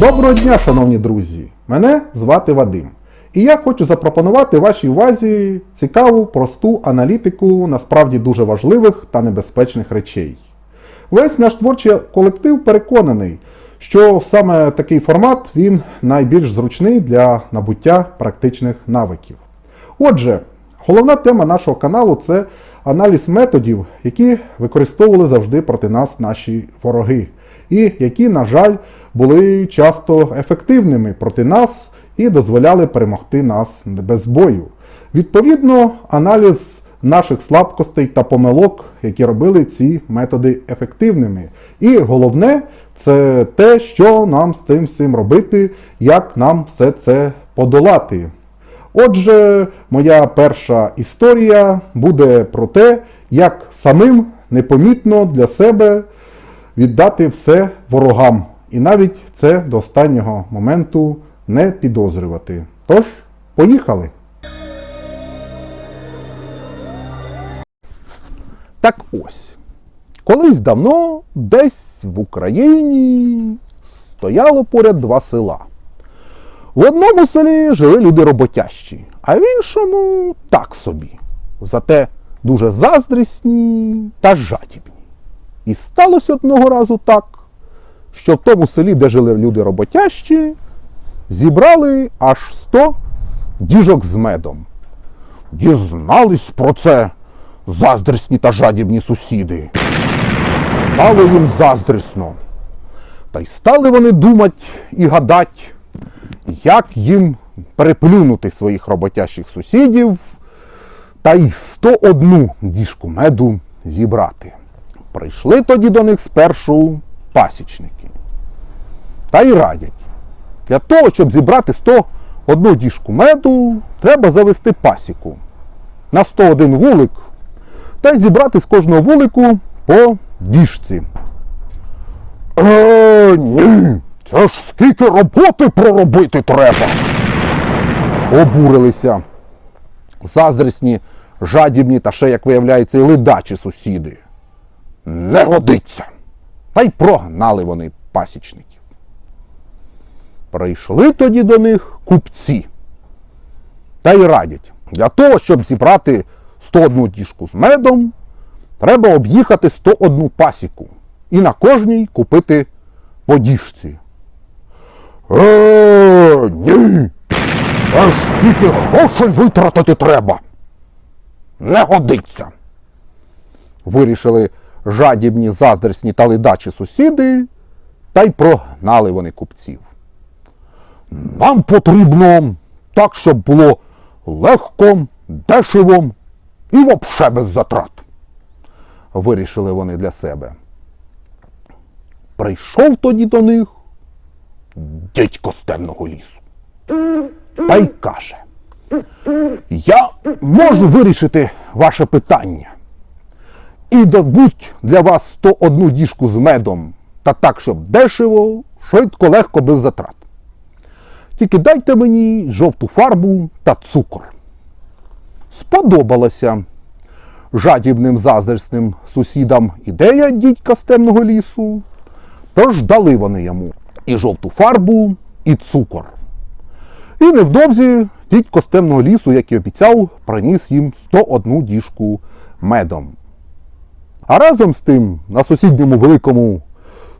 Доброго дня, шановні друзі! Мене звати Вадим. І я хочу запропонувати вашій увазі цікаву, просту аналітику насправді дуже важливих та небезпечних речей. Весь наш творчий колектив переконаний, що саме такий формат він найбільш зручний для набуття практичних навиків. Отже, головна тема нашого каналу це аналіз методів, які використовували завжди проти нас наші вороги, і які, на жаль, були часто ефективними проти нас і дозволяли перемогти нас без бою. Відповідно, аналіз наших слабкостей та помилок, які робили ці методи ефективними. І головне, це те, що нам з цим всім робити, як нам все це подолати. Отже, моя перша історія буде про те, як самим непомітно для себе віддати все ворогам. І навіть це до останнього моменту не підозрювати. Тож, поїхали! Так ось. Колись давно десь в Україні стояло поряд два села. В одному селі жили люди роботящі, а в іншому так собі. Зате дуже заздрісні та жадібні. І сталося одного разу так, що в тому селі, де жили люди роботящі, зібрали аж 100 діжок з медом. Дізнались про це заздрісні та жадібні сусіди. Стало їм заздрісно. Та й стали вони думати і гадать, як їм переплюнути своїх роботящих сусідів та й 101 діжку меду зібрати. Прийшли тоді до них спершу пасічники. Та й радять. Для того, щоб зібрати 101 діжку меду, треба завести пасіку на 101 вулик та й зібрати з кожного вулику по діжці. Е, ні, це ж скільки роботи проробити треба. Обурилися заздрісні, жадібні та ще, як виявляється, і ледачі сусіди. Не годиться. Та й прогнали вони пасічників. Прийшли тоді до них купці. Та й радять, для того, щоб зібрати 101 діжку з медом, треба об'їхати 101 пасіку і на кожній купити по діжці. Е, ні. Це ж скільки грошей витратити треба. Не годиться. Вирішили жадібні, заздрісні та ледачі сусіди, та й прогнали вони купців. Нам потрібно так, щоб було легко, дешево і вообще без затрат. Вирішили вони для себе. Прийшов тоді до них дядько з темного лісу. Та й каже, я можу вирішити ваше питання. І добуть для вас 101 діжку з медом, та так, щоб дешево, швидко, легко, без затрат. Тільки дайте мені жовту фарбу та цукор. Сподобалася жадібним заздрісним сусідам ідея дідька з темного лісу. Тож дали вони йому і жовту фарбу, і цукор. І невдовзі дідько з темного лісу, як і обіцяв, приніс їм 101 діжку медом. А разом з тим на сусідньому великому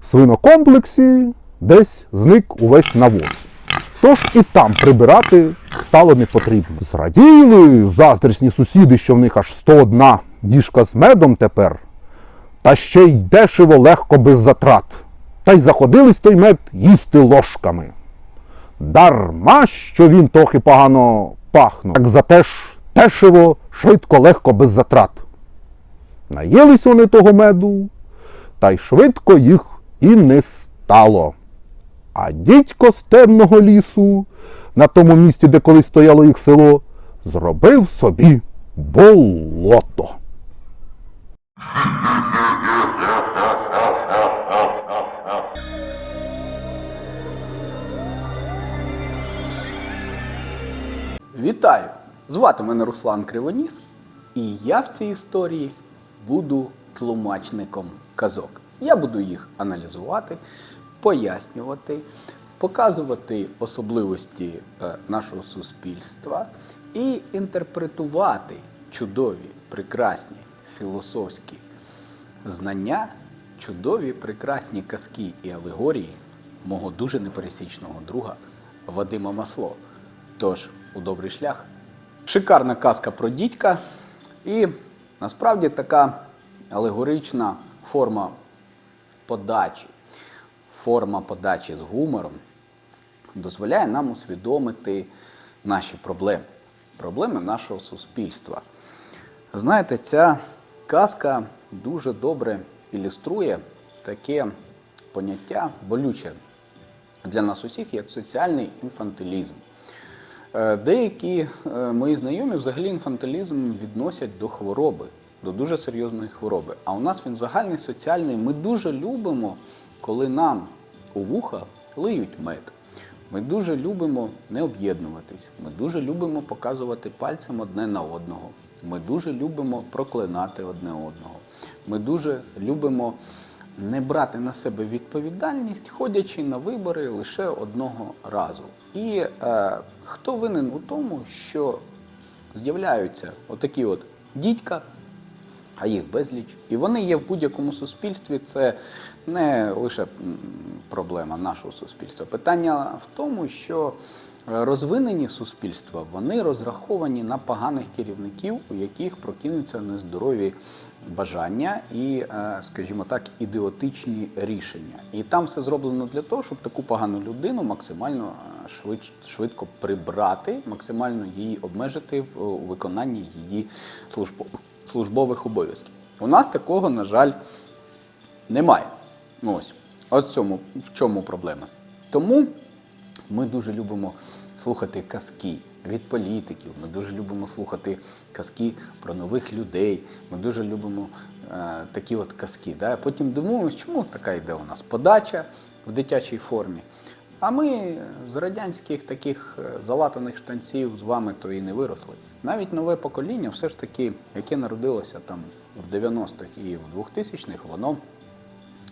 свинокомплексі десь зник увесь навоз. Тож і там прибирати стало не потрібно. Зраділи заздрісні сусіди, що в них аж 101 діжка з медом тепер, та ще й дешево легко без затрат. Та й заходились той мед їсти ложками. Дарма, що він трохи погано пахнув, так зате ж дешево, швидко, легко, без затрат. Наїлись вони того меду, та й швидко їх і не стало. А дідько з темного лісу, на тому місці, де колись стояло їх село, зробив собі болото. Вітаю! Звати мене Руслан Кривоніс, і я в цій історії буду тлумачником казок. Я буду їх аналізувати, пояснювати, показувати особливості е, нашого суспільства і інтерпретувати чудові, прекрасні філософські знання, чудові, прекрасні казки і алегорії мого дуже непересічного друга Вадима Масло. Тож, у добрий шлях. Шикарна казка про дідька. І насправді така алегорична форма подачі, форма подачі з гумором дозволяє нам усвідомити наші проблеми, проблеми нашого суспільства. Знаєте, ця казка дуже добре ілюструє таке поняття болюче для нас усіх, як соціальний інфантилізм. Е, Деякі е, мої знайомі взагалі інфантилізм відносять до хвороби, до дуже серйозної хвороби. А у нас він загальний соціальний. Ми дуже любимо, коли нам у вуха лиють мед. Ми дуже любимо не об'єднуватись. Ми дуже любимо показувати пальцем одне на одного. Ми дуже любимо проклинати одне одного. Ми дуже любимо не брати на себе відповідальність, ходячи на вибори лише одного разу. І е, хто винен у тому, що з'являються отакі от дідька, а їх безліч. І вони є в будь-якому суспільстві. Це не лише проблема нашого суспільства. Питання в тому, що розвинені суспільства вони розраховані на поганих керівників, у яких прокинуться нездорові бажання і, е, скажімо так, ідіотичні рішення. І там все зроблено для того, щоб таку погану людину максимально е, швидко прибрати, максимально її обмежити в виконанні її службових обов'язків. У нас такого, на жаль, немає. Ось. От цьому, в чому проблема. Тому ми дуже любимо слухати казки від політиків, ми дуже любимо слухати казки про нових людей, ми дуже любимо е, такі от казки. Да? Потім дивуємося, чому така йде у нас подача в дитячій формі. А ми з радянських таких е, залатаних штанців з вами то і не виросли. Навіть нове покоління, все ж таки, яке народилося там в 90-х і в 2000-х, воно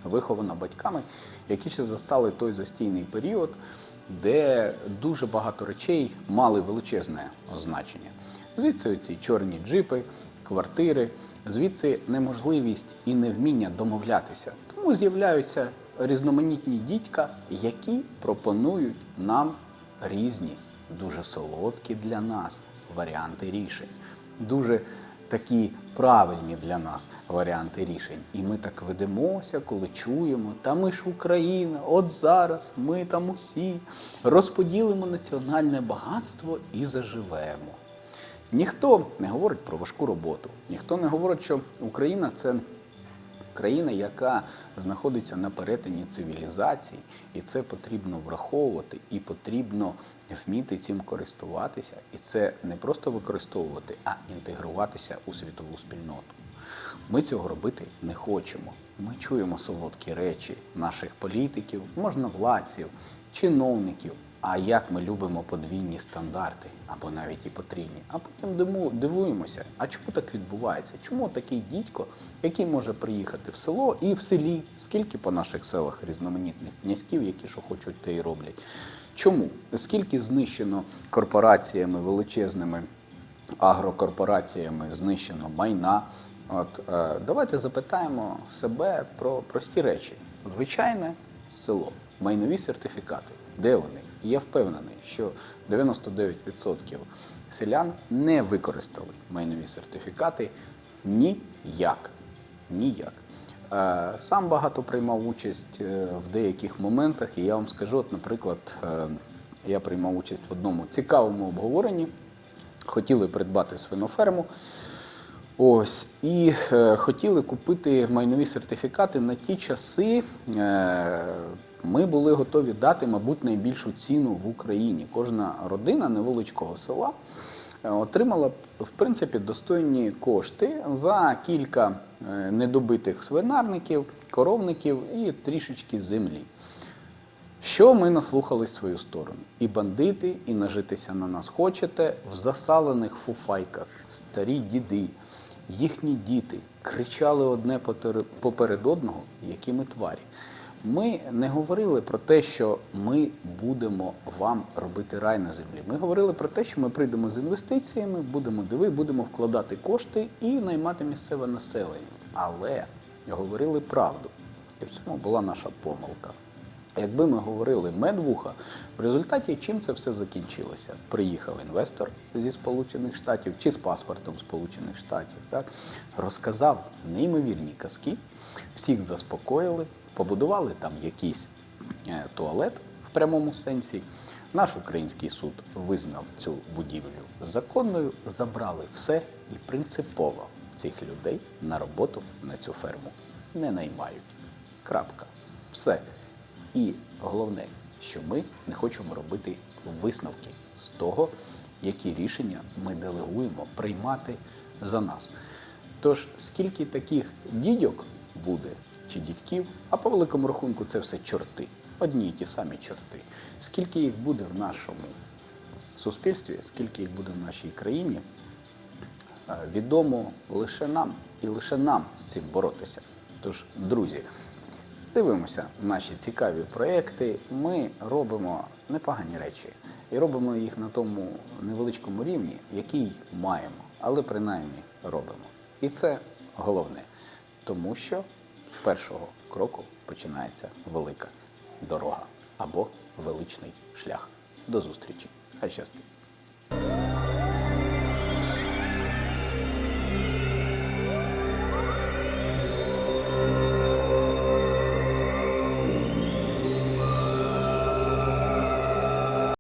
виховано батьками, які ще застали той застійний період, де дуже багато речей мали величезне значення. Звідси ці чорні джипи, квартири, звідси неможливість і невміння домовлятися. Тому з'являються різноманітні дідька, які пропонують нам різні, дуже солодкі для нас варіанти рішень. Дуже такі правильні для нас варіанти рішень. І ми так ведемося, коли чуємо, та ми ж Україна, от зараз ми там усі розподілимо національне багатство і заживемо. Ніхто не говорить про важку роботу, ніхто не говорить, що Україна це країна, яка знаходиться на перетині цивілізацій, і це потрібно враховувати, і потрібно вміти цим користуватися. І це не просто використовувати, а інтегруватися у світову спільноту. Ми цього робити не хочемо. Ми чуємо солодкі речі наших політиків, можновладців, чиновників. А як ми любимо подвійні стандарти або навіть і потрібні, а потім дивуємося, а чому так відбувається? Чому такий дідько, який може приїхати в село і в селі, скільки по наших селах різноманітних князьків, які що хочуть, те й роблять? Чому? Скільки знищено корпораціями величезними агрокорпораціями, знищено майна? От е, давайте запитаємо себе про прості речі. Звичайне село, майнові сертифікати. Де вони? І Я впевнений, що 99% селян не використали майнові сертифікати ніяк. Ніяк. Е, Сам багато приймав участь е, в деяких моментах, і я вам скажу, от, наприклад, е, я приймав участь в одному цікавому обговоренні. Хотіли придбати свиноферму. Ось і е, хотіли купити майнові сертифікати на ті часи. Е, ми були готові дати, мабуть, найбільшу ціну в Україні. Кожна родина невеличкого села отримала в принципі достойні кошти за кілька е, недобитих свинарників, коровників і трішечки землі. Що ми наслухали свою сторону? І бандити, і нажитися на нас хочете в засалених фуфайках, старі діди, їхні діти кричали одне поперед одного, які ми тварі. Ми не говорили про те, що ми будемо вам робити рай на землі. Ми говорили про те, що ми прийдемо з інвестиціями, будемо диви, будемо вкладати кошти і наймати місцеве населення. Але говорили правду. І в цьому була наша помилка. Якби ми говорили медвуха, в результаті чим це все закінчилося? Приїхав інвестор зі Сполучених Штатів чи з паспортом Сполучених Штатів, так розказав неймовірні казки, всіх заспокоїли, побудували там якийсь е, туалет в прямому сенсі. Наш український суд визнав цю будівлю законною, забрали все і принципово цих людей на роботу на цю ферму не наймають. Крапка. Все. І головне, що ми не хочемо робити висновки з того, які рішення ми делегуємо приймати за нас. Тож, скільки таких дідьок буде чи дідьків, а по великому рахунку це все чорти, одні й ті самі чорти. Скільки їх буде в нашому суспільстві, скільки їх буде в нашій країні, е, відомо лише нам і лише нам з цим боротися. Тож, друзі, дивимося наші цікаві проекти. Ми робимо непогані речі і робимо їх на тому невеличкому рівні, який маємо, але принаймні робимо. І це головне, тому що першого кроку починається велика дорога або величний шлях. До зустрічі. Хай щастить!